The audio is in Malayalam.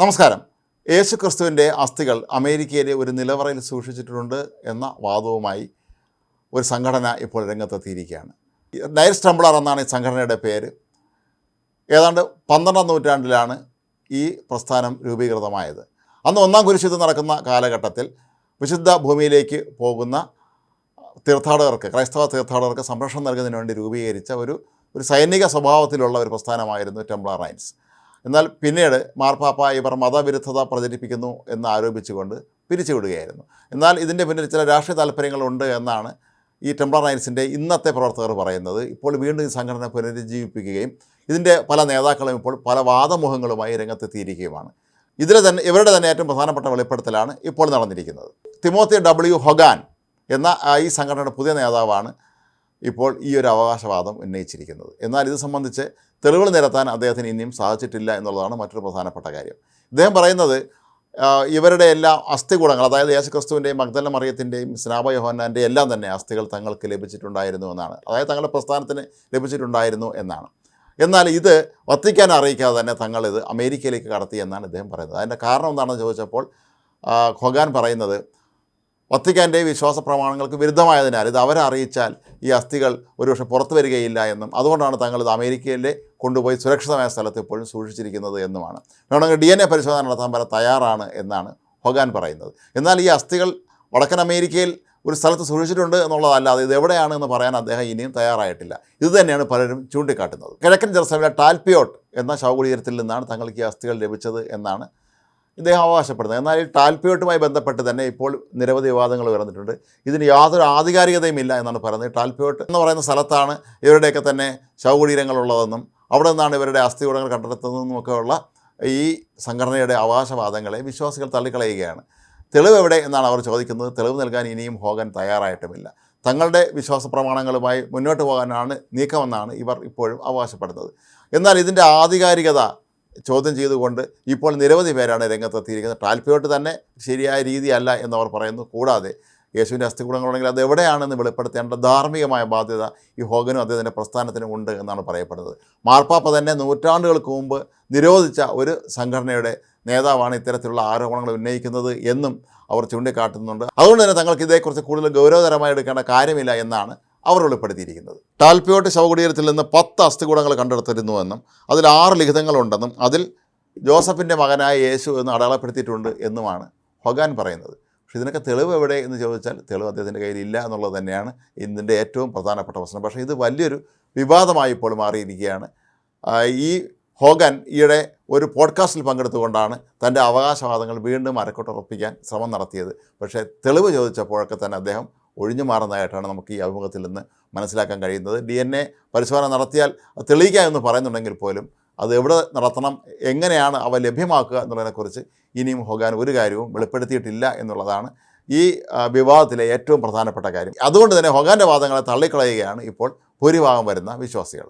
നമസ്കാരം. യേശു ക്രിസ്തുവിന്റെ അസ്ഥികൾ അമേരിക്കയിലെ ഒരു നിലവറയിൽ സൂക്ഷിച്ചിട്ടുണ്ട് എന്ന വാദവുമായി ഒരു സംഘടന ഇപ്പോൾ രംഗത്തെത്തിയിരിക്കുകയാണ്. ഡയർ സ്റ്റംബ്ലർ എന്നാണ് ഈ സംഘടനയുടെ പേര്. ഏതാണ്ട് പന്ത്രണ്ടാം നൂറ്റാണ്ടിലാണ് ഈ പ്രസ്ഥാനം രൂപീകൃതമായത്. അന്ന് ഒന്നാം കുരിശുദ്ധം നടക്കുന്ന കാലഘട്ടത്തിൽ വിശുദ്ധ ഭൂമിയിലേക്ക് പോകുന്ന തീർത്ഥാടകർക്ക് ക്രൈസ്തവ തീർത്ഥാടകർക്ക് സംരക്ഷണം നൽകുന്നതിന് വേണ്ടി രൂപീകരിച്ച ഒരു ഒരു സൈനിക സ്വഭാവത്തിലുള്ള ഒരു പ്രസ്ഥാനമായിരുന്നു ടെംപ്ലർ റൈൻസ്. എന്നാൽ പിന്നീട് മാർപ്പാപ്പ ഇവർ മതവിരുദ്ധത പ്രചരിപ്പിക്കുന്നു എന്ന് ആരോപിച്ചുകൊണ്ട് പിരിച്ചുവിടുകയായിരുന്നു. എന്നാൽ ഇതിന്റെ പിന്നിൽ ചില രാഷ്ട്രീയ താല്പര്യങ്ങളുണ്ട് എന്നാണ് ഈ ടെംപ്ലർ നയൻസിന്റെ ഇന്നത്തെ പ്രവർത്തകർ പറയുന്നത്. ഇപ്പോൾ വീണ്ടും ഈ സംഘടന പുനരുജ്ജീവിപ്പിക്കുകയും ഇതിന്റെ പല നേതാക്കളും ഇപ്പോൾ പല വാദമുഖങ്ങളുമായി രംഗത്തെത്തിയിരിക്കുകയുമാണ്. ഇതിലെ തന്നെ ഇവരുടെ തന്നെ ഏറ്റവും പ്രധാനപ്പെട്ട വെളിപ്പെടുത്തലാണ് ഇപ്പോൾ നടന്നിരിക്കുന്നത്. തിമോത്തി ഡബ്ല്യു ഹൊഗാൻ എന്ന ഈ സംഘടനയുടെ പുതിയ നേതാവാണ് ഇപ്പോൾ ഈ ഒരു അവകാശവാദം ഉന്നയിച്ചിരിക്കുന്നത്. എന്നാൽ ഇത് സംബന്ധിച്ച് തെളിവുകൾ നിരത്താൻ അദ്ദേഹത്തിന് ഇനിയും സാധിച്ചിട്ടില്ല എന്നുള്ളതാണ് മറ്റൊരു പ്രധാനപ്പെട്ട കാര്യം. ഇദ്ദേഹം പറയുന്നത് ഇവരുടെ എല്ലാ അസ്ഥികൂടങ്ങൾ അതായത് യേശുക്രിസ്തുവിന്റെയും മഗ്ദല മറിയത്തിന്റെയും സ്നാപ യോഹന്നാന്റെയും എല്ലാം തന്നെ അസ്ഥികൾ തങ്ങൾക്ക് ലഭിച്ചിട്ടുണ്ടായിരുന്നു എന്നാണ്. അതായത് തങ്ങളുടെ പ്രസ്ഥാനത്തിന് ലഭിച്ചിട്ടുണ്ടായിരുന്നു എന്നാണ്. എന്നാൽ ഇത് വത്തിക്കാൻ അറിയിക്കാതെ തന്നെ തങ്ങൾ ഇത് അമേരിക്കയിലേക്ക് കടത്തി എന്നാണ് ഇദ്ദേഹം പറയുന്നത്. അതിന്റെ കാരണം എന്താണെന്ന് ചോദിച്ചപ്പോൾ ഖൊഗാൻ പറയുന്നത് വത്തിക്കാന്റെ വിശ്വാസ പ്രമാണങ്ങൾക്ക് വിരുദ്ധമായതിനാൽ ഇത് അവരെ അറിയിച്ചാൽ ഈ അസ്ഥികൾ ഒരുപക്ഷെ പുറത്തു വരികയില്ല എന്നും അതുകൊണ്ടാണ് തങ്ങൾ ഇത് അമേരിക്കയിലെ കൊണ്ടുപോയി സുരക്ഷിതമായ സ്ഥലത്ത് ഇപ്പോഴും സൂക്ഷിച്ചിരിക്കുന്നത് എന്നുമാണ്. വേണമെങ്കിൽ ഡി എൻ എ പരിശോധന നടത്താൻ വരെ തയ്യാറാണ് എന്നാണ് ഹൊഗാൻ പറയുന്നത്. എന്നാൽ ഈ അസ്ഥികൾ വടക്കൻ അമേരിക്കയിൽ ഒരു സ്ഥലത്ത് സൂക്ഷിച്ചിട്ടുണ്ട് എന്നുള്ളതല്ലാതെ ഇത് എവിടെയാണ് എന്ന് പറയാൻ അദ്ദേഹം ഇനിയും തയ്യാറായിട്ടില്ല. ഇത് തന്നെയാണ് പലരും ചൂണ്ടിക്കാട്ടുന്നത്. കിഴക്കൻ ജെറുസലേമിലെ ടാൽപിയോട്ട് എന്ന ശവകുടീരത്തിൽ നിന്നാണ് തങ്ങൾക്ക് ഈ അസ്ഥികൾ ലഭിച്ചത് എന്നാണ് ഇദ്ദേഹം അവകാശപ്പെടുന്നത്. എന്നാൽ ഈ ടാൽപിയോട്ടുമായി ബന്ധപ്പെട്ട് തന്നെ ഇപ്പോൾ നിരവധി വിവാദങ്ങൾ ഉയർന്നിട്ടുണ്ട്. ഇതിന് യാതൊരു ആധികാരികതയും ഇല്ല എന്നാണ് പറയുന്നത്. ടാൽപിയോട്ട് എന്ന് പറയുന്ന സ്ഥലത്താണ് ഇവരുടെയൊക്കെ തന്നെ ശവകുടീരങ്ങളുള്ളതെന്നും അവിടെ നിന്നാണ് ഇവരുടെ അസ്ഥികൂടങ്ങൾ കണ്ടെത്തുന്നതെന്നുമൊക്കെയുള്ള ഈ സംഘടനയുടെ അവകാശവാദങ്ങളെ വിശ്വാസികൾ തള്ളിക്കളയുകയാണ്. തെളിവ് എവിടെ എന്നാണ് അവർ ചോദിക്കുന്നത്. തെളിവ് നൽകാൻ ഇനിയും ഹോഗൻ തയ്യാറായിട്ടുമില്ല. തങ്ങളുടെ വിശ്വാസ പ്രമാണങ്ങളുമായി മുന്നോട്ട് പോകാനാണ് നീക്കമെന്നാണ് ഇവർ ഇപ്പോഴും അവകാശപ്പെടുന്നത്. എന്നാൽ ഇതിന്റെ ആധികാരികത ചോദ്യം ചെയ്തുകൊണ്ട് ഇപ്പോൾ നിരവധി പേരാണ് രംഗത്തെത്തിയിരിക്കുന്നത്. ടാൽപ്പിയോട്ട് തന്നെ ശരിയായ രീതിയല്ല എന്നവർ പറയുന്നു. കൂടാതെ യേശുവിന്റെ അസ്ഥികൂടങ്ങളുണ്ടെങ്കിൽ അത് എവിടെയാണെന്ന് വെളിപ്പെടുത്തേണ്ട ധാർമ്മികമായ ബാധ്യത ഈ ഹോഗനും അദ്ദേഹത്തിന്റെ പ്രസ്ഥാനത്തിനും ഉണ്ട് എന്നാണ് പറയപ്പെടുന്നത്. മാർപ്പാപ്പ തന്നെ നൂറ്റാണ്ടുകൾക്ക് മുമ്പ് നിരോധിച്ച ഒരു സംഘടനയുടെ നേതാവാണ് ഇത്തരത്തിലുള്ള ആരോപണങ്ങൾ ഉന്നയിക്കുന്നത് എന്നും അവർ ചൂണ്ടിക്കാട്ടുന്നുണ്ട്. അതുകൊണ്ട് തന്നെ തങ്ങൾക്ക് ഇതേക്കുറിച്ച് കൂടുതൽ ഗൗരവതരമായി എടുക്കേണ്ട കാര്യമില്ല എന്നാണ് അവർ വെളിപ്പെടുത്തിയിരിക്കുന്നത് ടാൽപ്പിയോട്ട് ശവകുടീരത്തിൽ നിന്ന് പത്ത് അസ്ഥികൂടങ്ങൾ കണ്ടെടുത്തിരുന്നുവെന്നും അതിൽ ആറ് ലിഖിതങ്ങളുണ്ടെന്നും അതിൽ ജോസഫിന്റെ മകനായ യേശു എന്ന് അടയാളപ്പെടുത്തിയിട്ടുണ്ട് എന്നുമാണ് ഹൊഗാൻ പറയുന്നത്. പക്ഷെ ഇതിനൊക്കെ തെളിവ് എവിടെ എന്ന് ചോദിച്ചാൽ തെളിവ് അദ്ദേഹത്തിന്റെ കയ്യിൽ ഇല്ല എന്നുള്ളത് തന്നെയാണ് ഇതിന്റെ ഏറ്റവും പ്രധാനപ്പെട്ട പ്രശ്നം. പക്ഷേ ഇത് വലിയൊരു വിവാദമായി ഇപ്പോൾ മാറിയിരിക്കുകയാണ്. ഈ ഹോഗൻ ഈയിടെ ഒരു പോഡ്കാസ്റ്റിൽ പങ്കെടുത്തുകൊണ്ടാണ് തന്റെ അവകാശവാദങ്ങൾ വീണ്ടും അരക്കൊട്ടുറപ്പിക്കാൻ ശ്രമം നടത്തിയത്. പക്ഷേ തെളിവ് ചോദിച്ചപ്പോഴൊക്കെ തന്നെ അദ്ദേഹം ഒഴിഞ്ഞു മാറുന്നതായിട്ടാണ് നമുക്ക് ഈ അഭിമുഖത്തിൽ നിന്ന് മനസ്സിലാക്കാൻ കഴിയുന്നത്. ഡി എൻ എ പരിശോധന നടത്തിയാൽ തെളിയിക്കാം എന്ന് പറയുന്നുണ്ടെങ്കിൽ പോലും അത് എവിടെ നടത്തണം എങ്ങനെയാണ് അവ ലഭ്യമാക്കുക എന്നുള്ളതിനെക്കുറിച്ച് ഇനിയും ഹൊഗാൻ ഒരു കാര്യവും വെളിപ്പെടുത്തിയിട്ടില്ല എന്നുള്ളതാണ് ഈ വിവാദത്തിലെ ഏറ്റവും പ്രധാനപ്പെട്ട കാര്യം. അതുകൊണ്ട് തന്നെ ഹൊഗാന്റെ വാദങ്ങളെ തള്ളിക്കളയുകയാണ് ഇപ്പോൾ ഭൂരിഭാഗം വരുന്ന വിശ്വാസികൾ.